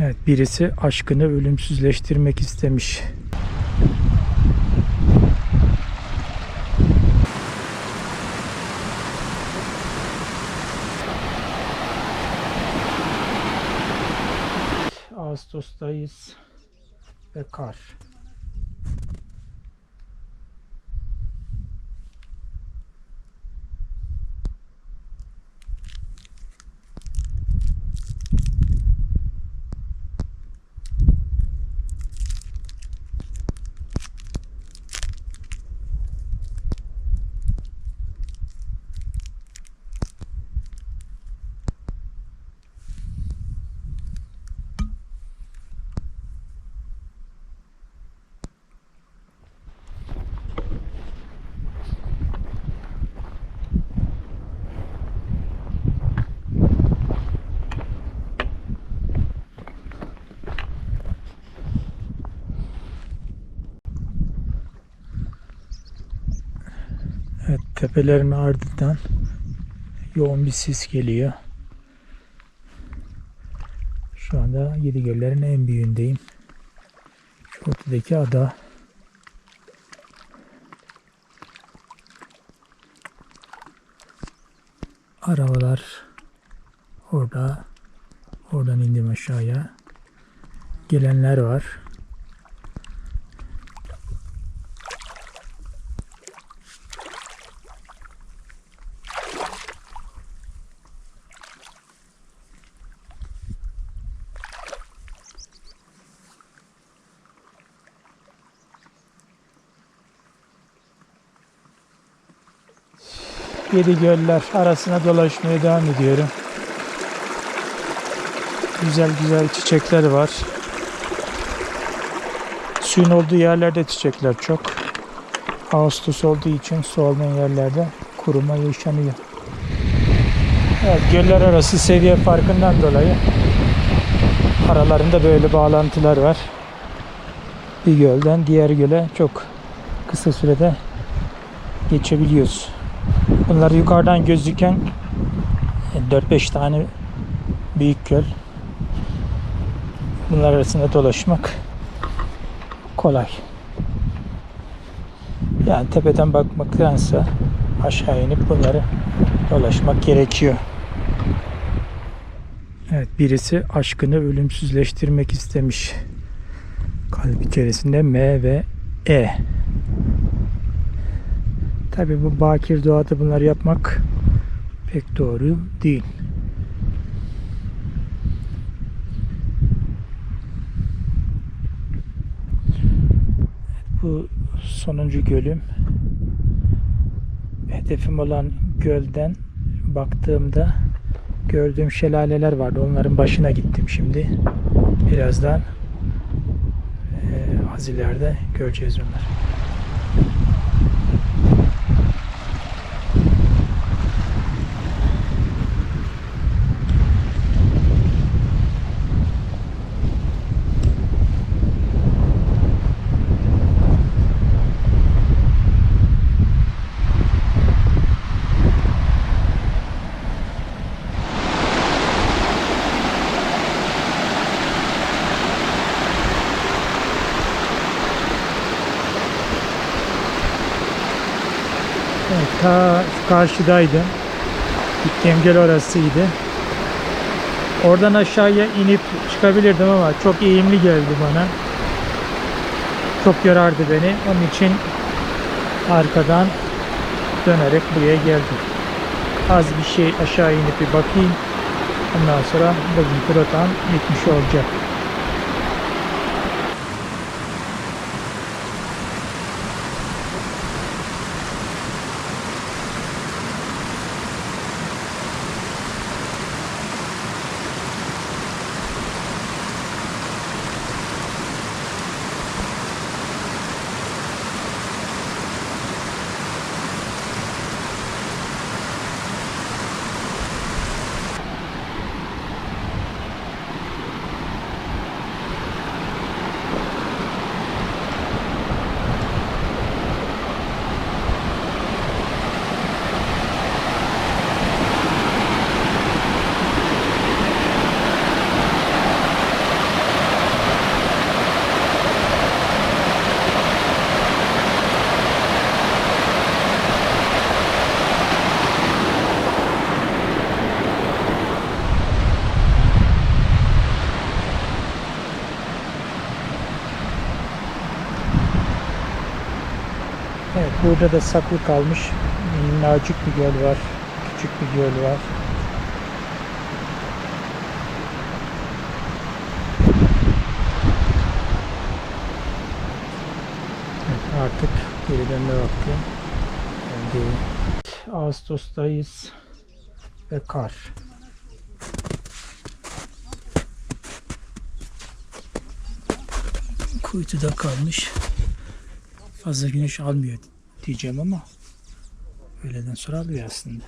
Evet birisi aşkını ölümsüzleştirmek istemiş. Ağustos'tayız ve kar. Evet tepelerin ardından yoğun bir sis geliyor. Şu anda Yedigöllerin en büyüğündeyim. Şu ortadaki ada. Arabalar orada. Oradan indim aşağıya. Gelenler var. Yedi göller arasına dolaşmaya devam ediyorum. Güzel güzel çiçekler var. Suyun olduğu yerlerde çiçekler çok. Ağustos olduğu için su olmayan yerlerde kuruma yaşanıyor. Evet, göller arası seviye farkından dolayı aralarında böyle bağlantılar var. Bir gölden diğer göle çok kısa sürede geçebiliyoruz. Bunlar yukarıdan gözüken 4-5 tane büyük göl. Bunlar arasında dolaşmak kolay. Yani tepeden bakmaktansa aşağı inip bunları dolaşmak gerekiyor. Evet birisi aşkını ölümsüzleştirmek istemiş. Kalp içerisinde M ve E. Tabi bu bakir doğada bunları yapmak pek doğru değil. Bu sonuncu gölüm. Hedefim olan gölden baktığımda gördüğüm şelaleler vardı. Onların başına gittim şimdi. Birazdan eee az ileride göreceğiz onları. Evet, ta karşıdaydı. Gittiğim orasıydı. Oradan aşağıya inip çıkabilirdim ama çok eğimli geldi bana. Çok yorardı beni. Onun için arkadan dönerek buraya geldim. Az bir şey aşağı inip bir bakayım. Ondan sonra bugünkü rotam bitmiş olacak. Evet burada da saklı kalmış minnacık bir göl var. Küçük bir göl var. Evet, artık geri dönme vakti. Ağustos'tayız ve kar. Kuytuda kalmış. Fazla güneş almıyor diyeceğim ama öğleden sonra alıyor aslında.